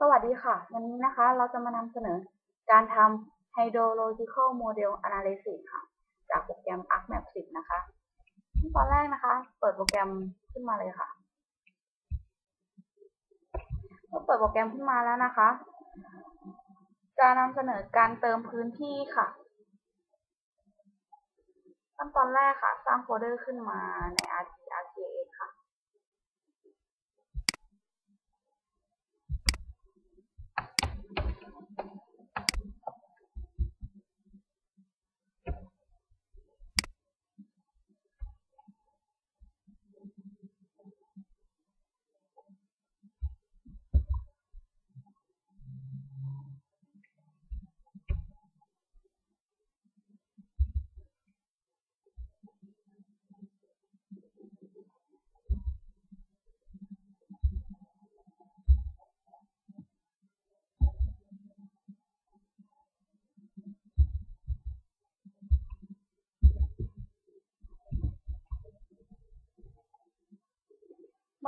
สวัสดีค่ะ วันนี้นะคะเราจะมานำเสนอการทำ hydrological model analysis ค่ะ จากโปรแกรม ArcMap 10 นะคะขั้นตอนแรกนะคะ เปิดโปรแกรมขึ้นมาเลยค่ะเมื่อเปิดโปรแกรมขึ้นมาแล้วนะคะ จะนำเสนอการเติมพื้นที่ค่ะขั้นตอนแรกค่ะ สร้างโฟลเดอร์ขึ้นมาใน a r c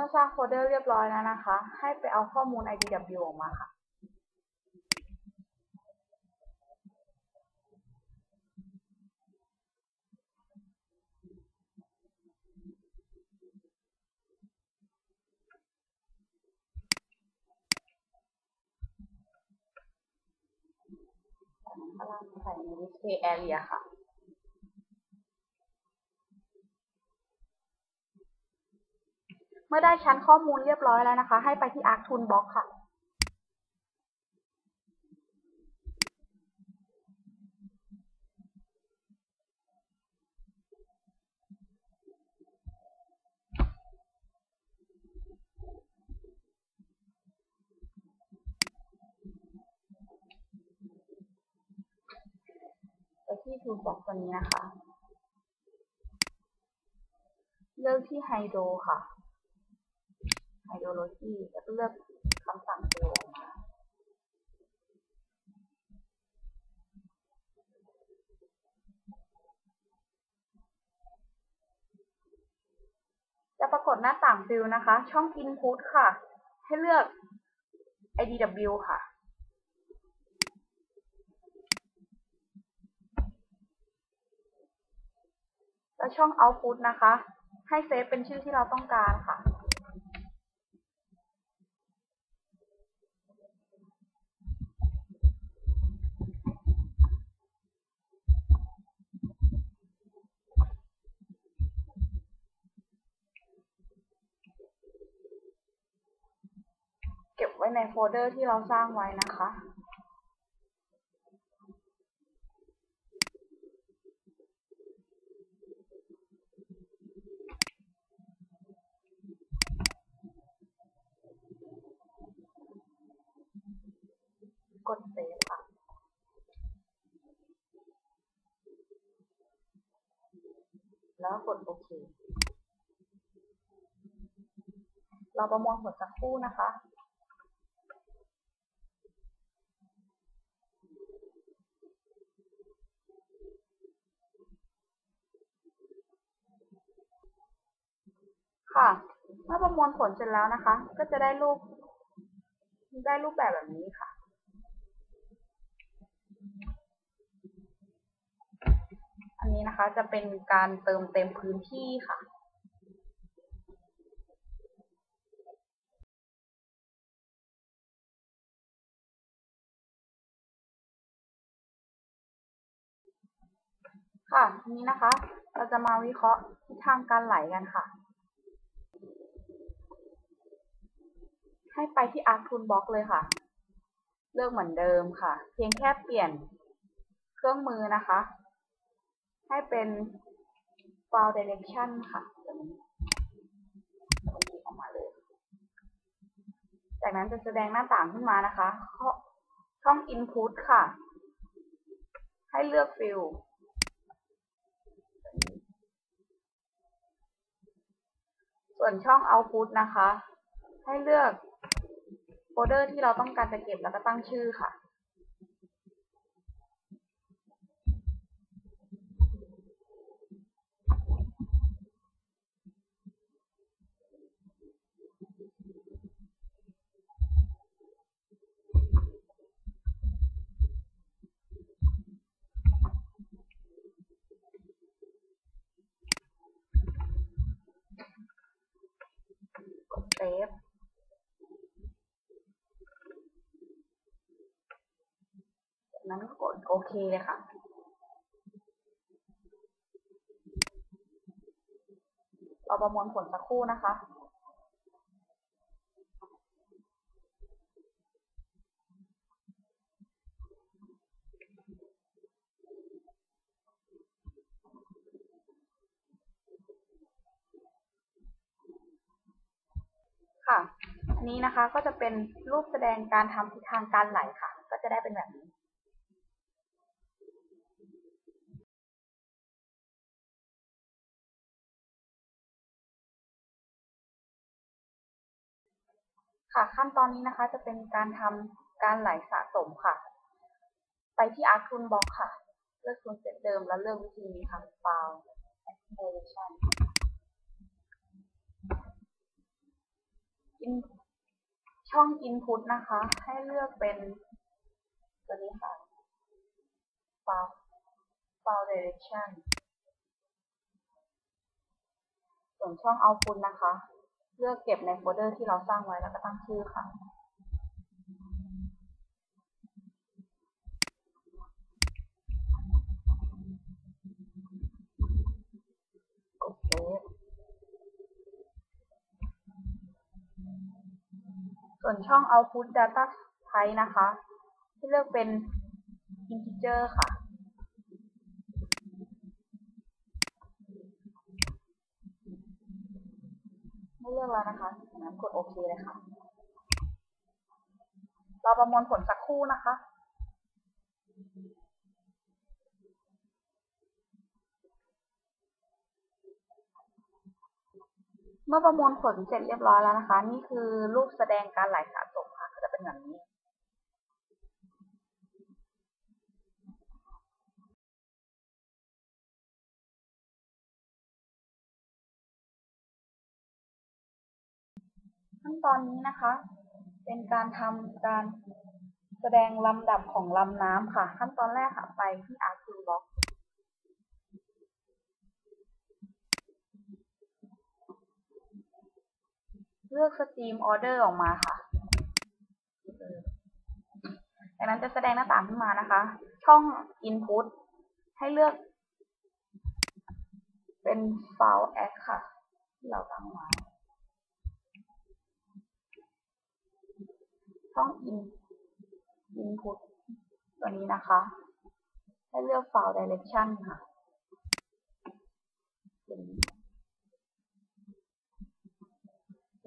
มื่อสร้างโฟลเดอร์เรียบร้อยแล้วนะคะ ให้ไปเอาข้อมูล IDW ออกมาค่ะข้างล่างใส่ใน display area ค่ะ เมื่อได้ชั้นข้อมูลเรียบร้อยแล้วนะคะ ให้ไปที่ Arc Toolbox ค่ะ ไปที่ Toolbox ตัวนี้นะคะ เลือกที่ Hydro ค่ะ Hydrology แล้วก็เลือกคำสั่งเซลออกมาจะปรากฏหน้าต่างฟิลนะคะ ช่อง Input ค่ะ ให้เลือก IDW ค่ะ แล้วช่อง Output นะคะ ให้เซฟเป็นชื่อที่เราต้องการค่ะ ในโฟลเดอร์ที่เราสร้างไว้นะคะ กดเซฟค่ะแล้วกดโอเค เราประมวลผลสักครู่นะคะ ค่ะ เมื่อประมวลผลเสร็จแล้วนะคะ ก็จะได้รูป ได้รูปแบบแบบนี้ค่ะ อันนี้นะคะจะเป็นการเติมเต็มพื้นที่ค่ะค่ะนี้นะคะ เราจะมาวิเคราะห์ทิศทางการไหลกันค่ะ ให้ไปที่ Arc Toolbox เลยค่ะ เลือกเหมือนเดิมค่ะ เพียงแค่เปลี่ยนเครื่องมือนะคะ ให้เป็น File Direction ค่ะออกมาเลย จากนั้นจะแสดงหน้าต่างขึ้นมานะคะ ช่อง Input ค่ะ ให้เลือก Field ส่วนช่อง Output นะคะ ให้เลือก โฟเดอร์ที่เราต้องการจะเก็บแล้วก็ตั้งชื่อค่ะ save นั้นกดโอเคเลยค่ะ เราประมวลผลสักครู่นะคะค่ะอันนี้นะคะก็จะเป็นรูปแสดงการทำทิศทางการไหลค่ะ ก็จะได้เป็นแบบนี้ ค่ะขั้นตอนนี้นะคะจะเป็นการทำการไหลสะสมค่ะ ไปที่ Art Toolbox ค่ะ เลือกส่วนเสร็จเดิมแล้วเลือกวิธีนี้ค่ะ File Acceleration อินช่อง Input นะคะ ให้เลือกเป็นตัวนี้ค่ะ File File Direction ส่วนช่อง Output นะคะ เลือกเก็บในโฟลเดอร์ที่เราสร้างไว้แล้วก็ตั้งชื่อค่ะ กดเซฟส่วนช่อง Output Data Type นะคะให้เลือกเป็น Integer ค่ะ ให้เลือกแล้วนะคะจากนั้นกดโอเคเลยค่ะ เราประมวลผลสักครู่นะคะเมื่อประมวลผลเสร็จเรียบร้อยแล้วนะคะ นี่คือรูปแสดงการไหลสะสมค่ะก็จะเป็นแบบนี้ ขั้นตอนนี้นะคะ เป็นการทำการแสดงลำดับของลำน้ำค่ะ ขั้นตอนแรกค่ะ ไปที่ Art Toolbox เลือก Stream Order ออกมาค่ะจากนั้นจะแสดงหน้าต่างขึ้นมานะคะ ช่อง Input ให้เลือก เป็น File Add ค่ะ ที่เราตั้งไว้ ช่อง in input ตัวนี้นะคะ ให้เลือก file direction ค่ะเป็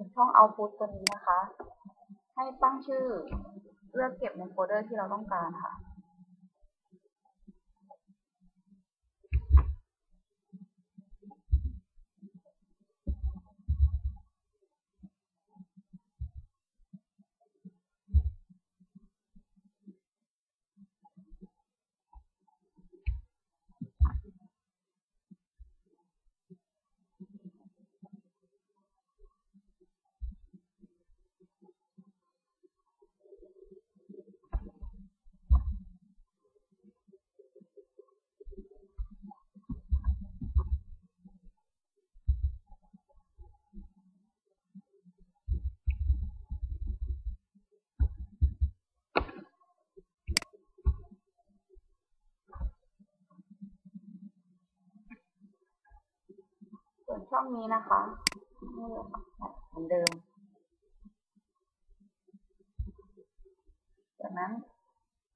นช่อง output ตัวนี้นะคะ ให้ตั้งชื่อเลือกเก็บในโฟลเดอร์ที่เราต้องการค่ะ ส่วนช่องนี้นะคะนี่เลยค่ะเหมือนเดิม จากนั้น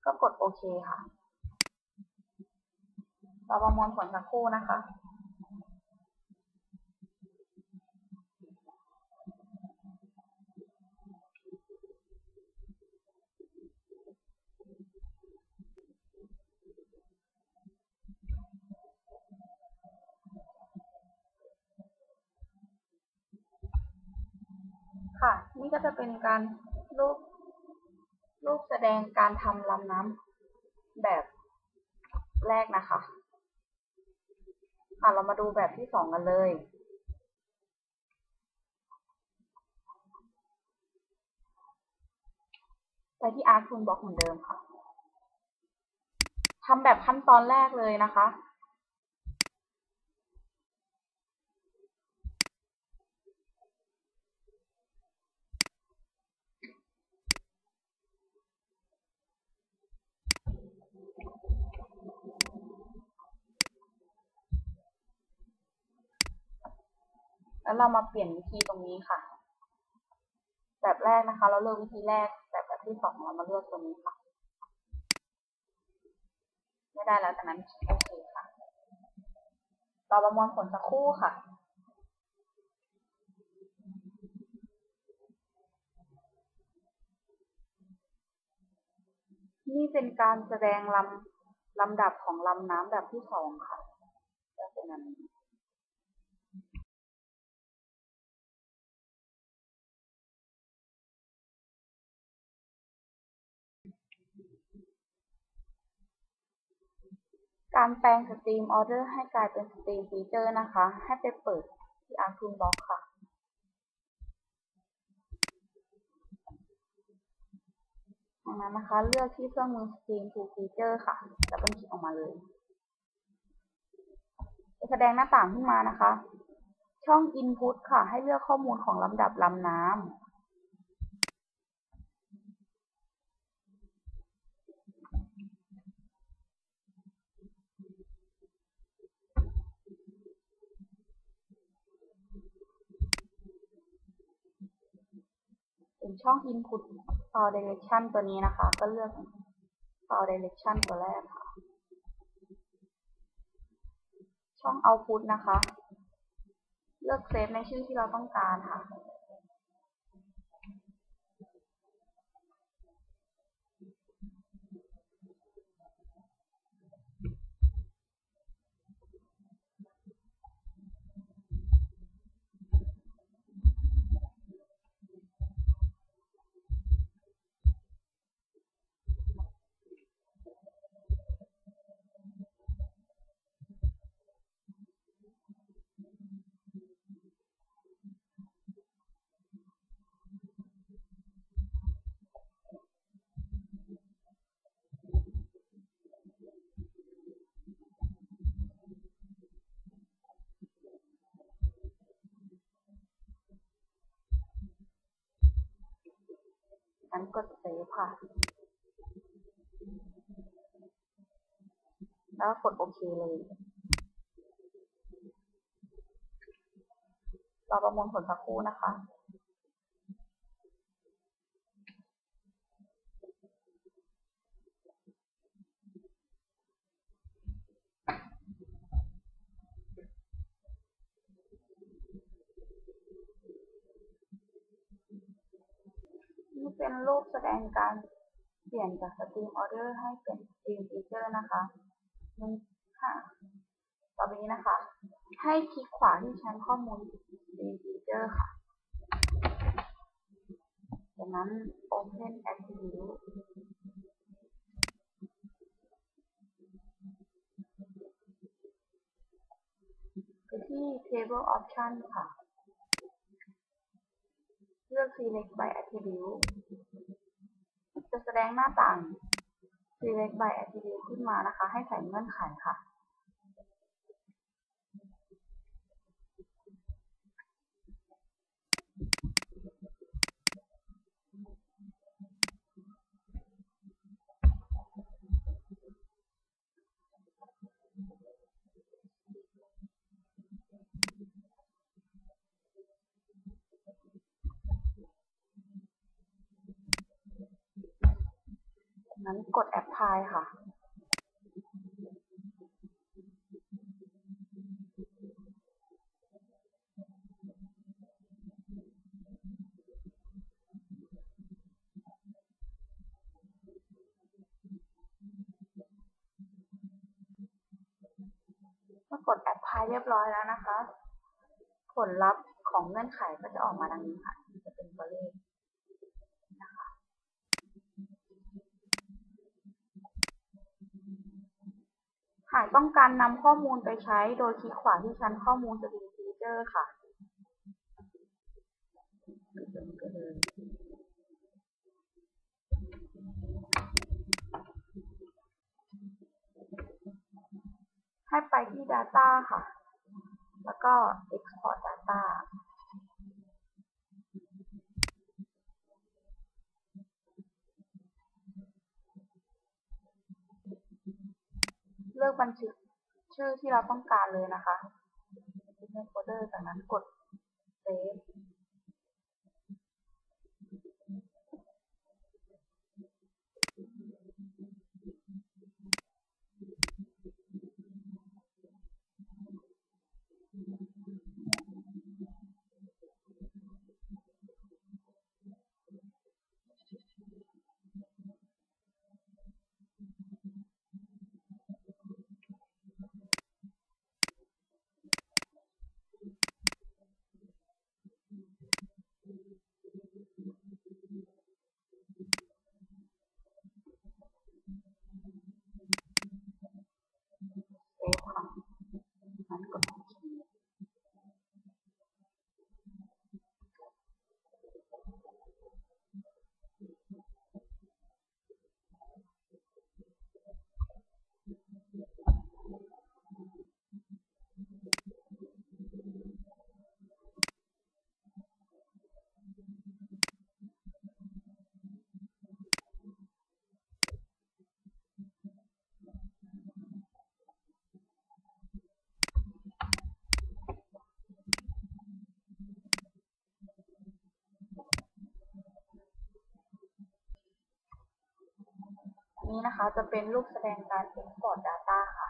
ก็กดโอเคค่ะ เราประมวลผลสักครู่นะคะ นี่ก็จะ เป็นการรูปรูปแสดงการทำลำน้ำแบบแรกนะคะค่ะเรามาดูแบบที่สองกันเลยไปที่ Art Toolbox เหมือนเดิมค่ะทำแบบขั้นตอนแรกเลยนะคะ แล้วเรามาเปลี่ยนวิธีตรงนี้ค่ะ แบบแรกนะคะ เราเลือกวิธีแรกแต่แบบที่สองเรามาเลือกตรงนี้ค่ะ ไม่ได้แล้วจากนั้นโอเคค่ะ เราประมวลผลสักครู่ค่ะนี่เป็นการแสดงลำลำดับของลำน้ำแบบที่สองค่ะจะเป็นอันนี้ การแปลง Stream Order ให้กลายเป็น Stream Feature นะคะ ให้ไปเปิดที่ Arc Toolbox ค่ะดังนั้นนะคะ เลือกที่เครื่องมือ Stream to Feature ค่ะ แล้วก็คลิกออกมาเลยจะแสดงหน้าต่างขึ้นมานะคะ ช่อง Input ค่ะ ให้เลือกข้อมูลของลำดับลำน้ำ เป็นช่อง input file direction ตัวนี้นะคะ ก็เลือก file direction ตัวแรกค่ะ ช่อง output นะคะ เลือกเซฟในชื่อที่เราต้องการค่ะั้นกดเซฟค่ะ แล้วกดโอเคเลย เราประมวลผลสักครู่นะคะ นี่เป็นรูป แสดงการเปลี่ยนจาก Stream Order ให้เป็น Stream Feature นะคะนึ่ค่ะต่อไปนี้นะคะ ให้คลิกขวาที่ชั้นข้อมูล Stream Feature ค่ะจากนั้น Open Attribute ไปที่ Table Option ค่ะ เลือก Select by Attribute จะแสดงหน้าต่าง Select by Attribute ขึ้นมานะคะ ให้ใส่เงื่อนไขค่ะ นั้นกด Apply ค่ะ เมื่อกด Apply เรียบร้อยแล้วนะคะ ผลลัพธ์ของเงื่อนไขก็จะออกมาดังนี้ค่ะ จะเป็นตัวเลขนะคะ หาก ต้องการนำข้อมูลไปใช้โดยคลิกขวาที่ชั้นข้อมูล Stream Feature ค่ะ ให้ไปที่ Data ค่ะ แล้วก็ Export Data เลือก บันทึกชื่อที่เราต้องการเลยนะคะ Business Folder จากนั้นกด นี้นะคะ จะเป็นรูปแสดงการ Export Data ค่ะ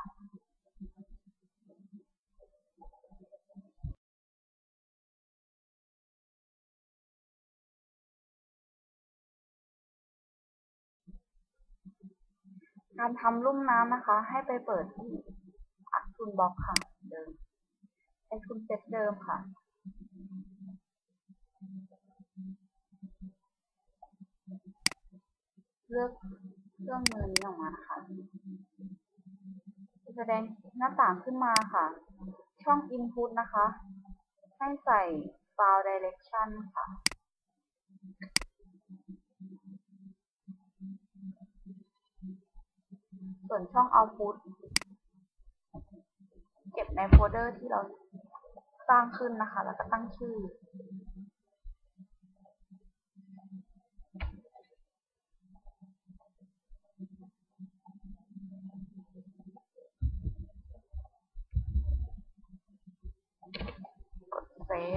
การทำลุ่มน้ำนะคะ ให้ไปเปิดที่ a r t o o l Box ค่ะ เดิมใช้ทุนเซตเดิมค่ะ เลือก เครื่องมือนี้ออกมานะคะจะแสดงหน้าต่างขึ้นมาค่ะ ช่อง Input นะคะ ให้ใส่ File Direction ค่ะ ส่วนช่อง Output เก็บในโฟลเดอร์ที่เราสร้างขึ้นนะคะ แล้วก็ตั้งชื่อ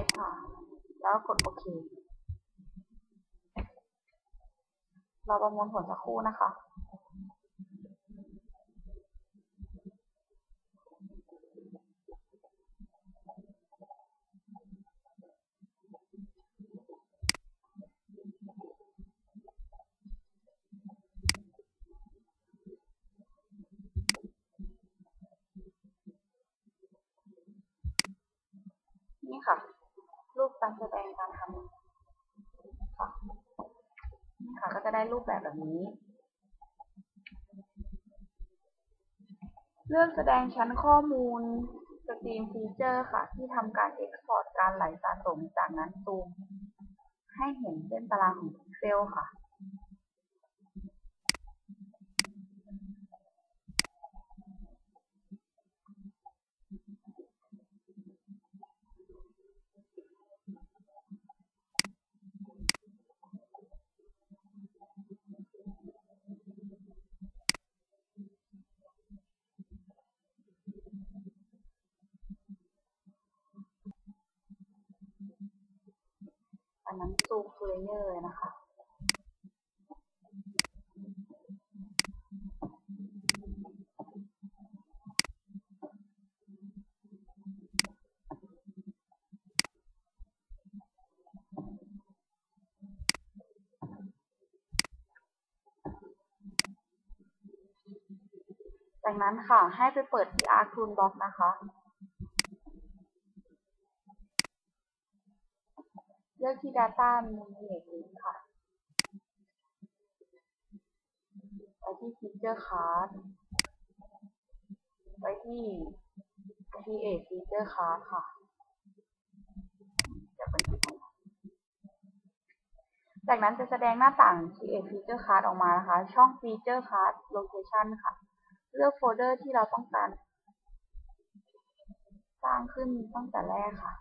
สค่ะ แล้วกดโอเค เราประมวลผลสักครู่นะคะ นี่ค่ะ รูปการแสดงการทำค่ะ นี่ค่ะ ก็จะได้ รูปแบบแบบนี้ เลือกแสดงชั้นข้อมูลสตรีมฟีเจอร์ค่ะ ที่ทำการเอ็กพอร์ตการไหลสะสมจากนั้นซูมให้เห็นเส้นตารางของพิกเซลค่ะ อันนั้นซูมฟูลเลอร์เลยนะคะ จากนั้นค่ะให้ไปเปิดที่ Arc Toolbox นะคะ เลือกที่ Data Manipulate Link ค่ะ ไปที่ Feature Card ไปที่ Create Feature Card ค่ะเดี๋ยวเป็นที่ของจากนั้นจะแสดงหน้าต่าง Create Feature Card ออกมานะคะ ช่อง Feature Card Location ค่ะ เลือกโฟลเดอร์ที่เราต้องการ สร้างขึ้นตั้งแต่แรกค่ะ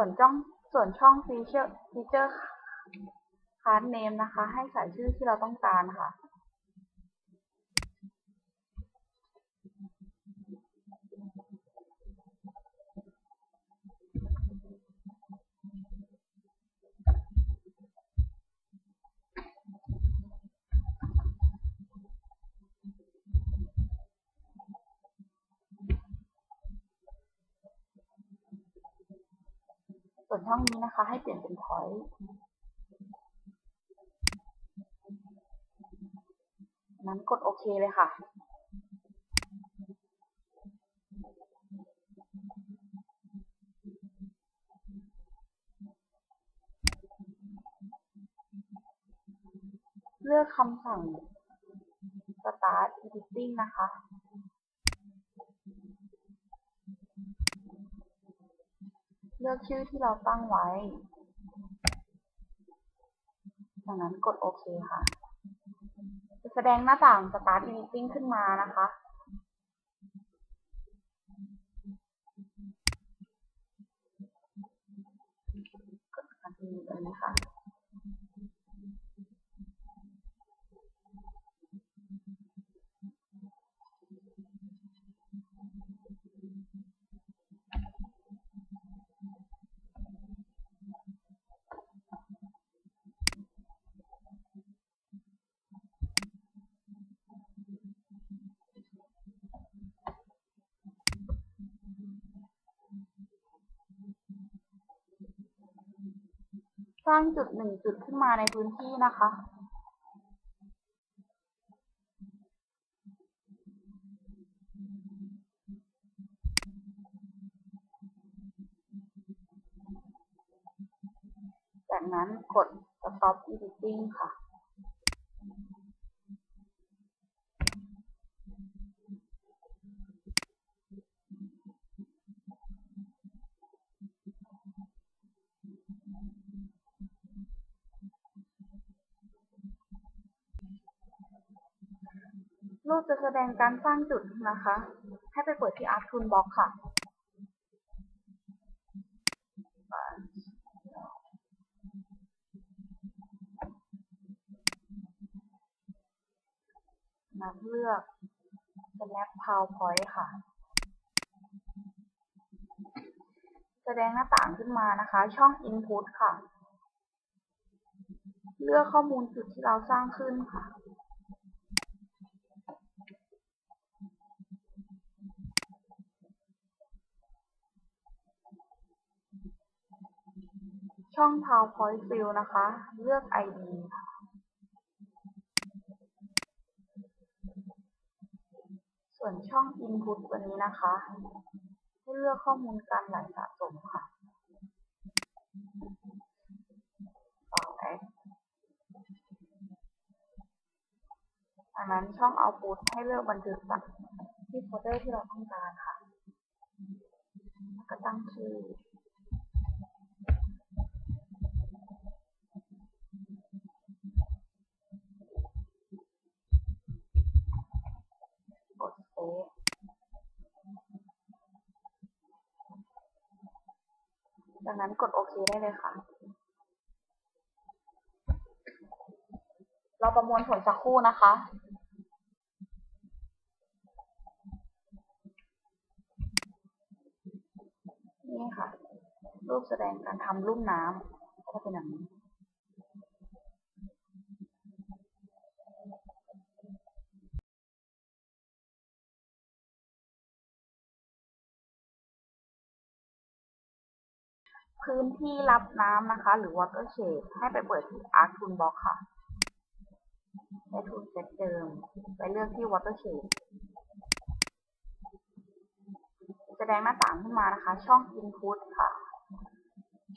ส่วนจ้องส่วนช่องฟีเจอร์ฟีเจอร์คาร์ดเนมนะคะ ให้ใส่ชื่อที่เราต้องการค่ะ ช่องนี้นะคะ ให้เปลี่ยนเป็น point นั้นกดโอเคเลยค่ะ เลือกคำสั่ง start editing นะคะ เลือกชื่อที่เราตั้งไว้ จากนั้นกดโอเคค่ะ จะแสดงหน้าต่าง Start Editing ขึ้นมานะคะกดอันนี้เลยนะคะ ร้างจุดหนึ่งจุดขึ้นมาในพื้นที่นะคะ จากนั้นกด stop editing ค่ะ แสดงการสร้างจุดนะคะ ให้ไปเปิดที่ Art Toolbox ค่ะมาเลือก Snap PowerPoint ค่ะ แสดงหน้าต่างขึ้นมานะคะ ช่อง Input ค่ะ เลือกข้อมูลจุดที่เราสร้างขึ้นค่ะ ช่อง PowerPoint Fill นะคะ เลือก ID ค่ะส่วนช่อง Input ตัวนี้นะคะให้เลือกข้อมูลการไหลสะสมค่ะต่อแอคอันนั้นช่อง Output ให้เลือกบันทึกจากที่โฟลเดอร์ที่เราต้องการค่ะก็ตั้งชื่อ กดเซฟ จากนั้นกดโอเคได้เลยค่ะ เราประมวลผลสักครู่นะคะนี่ค่ะ รูปแสดงการทำรูปน้ำก็เป็นแบบนี้พื้น รับน้ำนะคะ หรือ water shade ให้ไปเปิดที่ Art Toolbox ค่ะใน Tool Set เดิม ไปเลือกที่ water shade แสดงหน้าต่างขึ้นมานะคะ ช่อง Input ค่ะ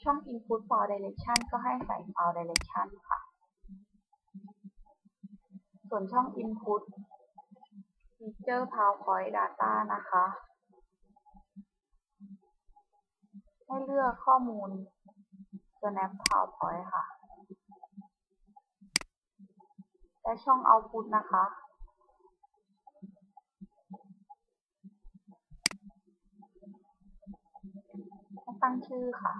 ช่อง Input File Direction ก็ให้ใส่ File Direction ค่ะ ส่วนช่อง Input Feature PowerPoint Data นะคะ ให้เลือกข้อมูล Snap PowerPoint ค่ะ และช่อง Output นะคะ ตั้งชื่อค่ะ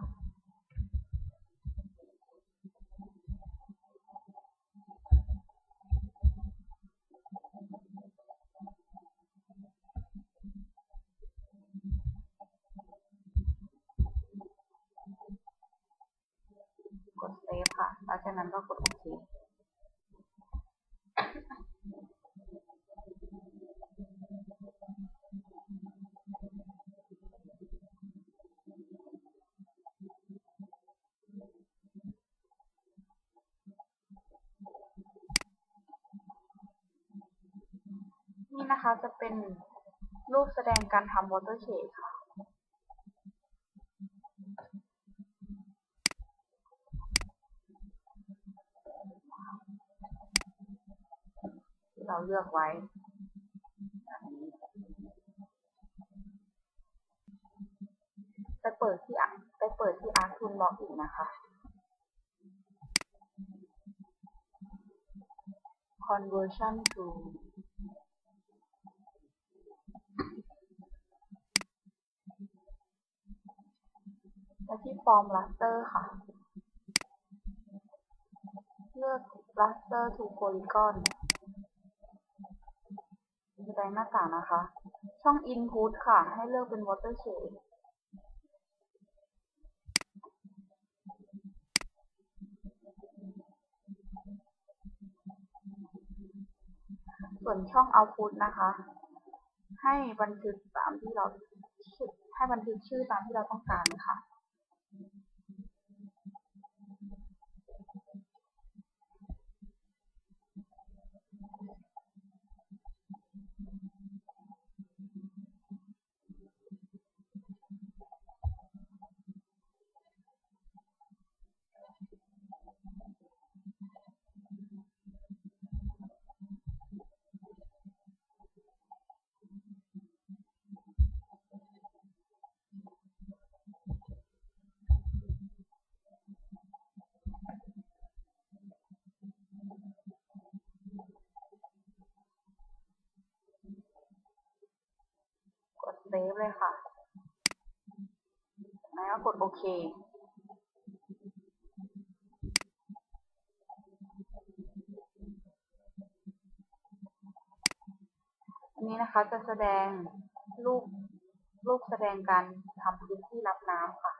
ค่ะแล้วจากนั้นก็กดโอเคนี่นะคะจะเป็นรูปแสดงการทำวอเตอร์เชดค่ะ ที่ เลือกไว้ไปเปิดที่ไปเปิดที่อาร์ทูนล็อกอีกนะคะ conversion to และที่ form raster ค่ะ เลือก raster to polygon แสดงหน้าต่างนะคะ ช่อง input ค่ะ ให้เลือกเป็น watershed ส่วนช่อง output นะคะ ให้บันทึกตามที่เราให้บันทึกชื่อตามที่เราต้องการค่ะ ซฟเลยค่ะ แล้วก็กดโอเค อันนี้นะคะจะแสดงรูปรูปแสดงการทำพื้นที่รับน้ำค่ะ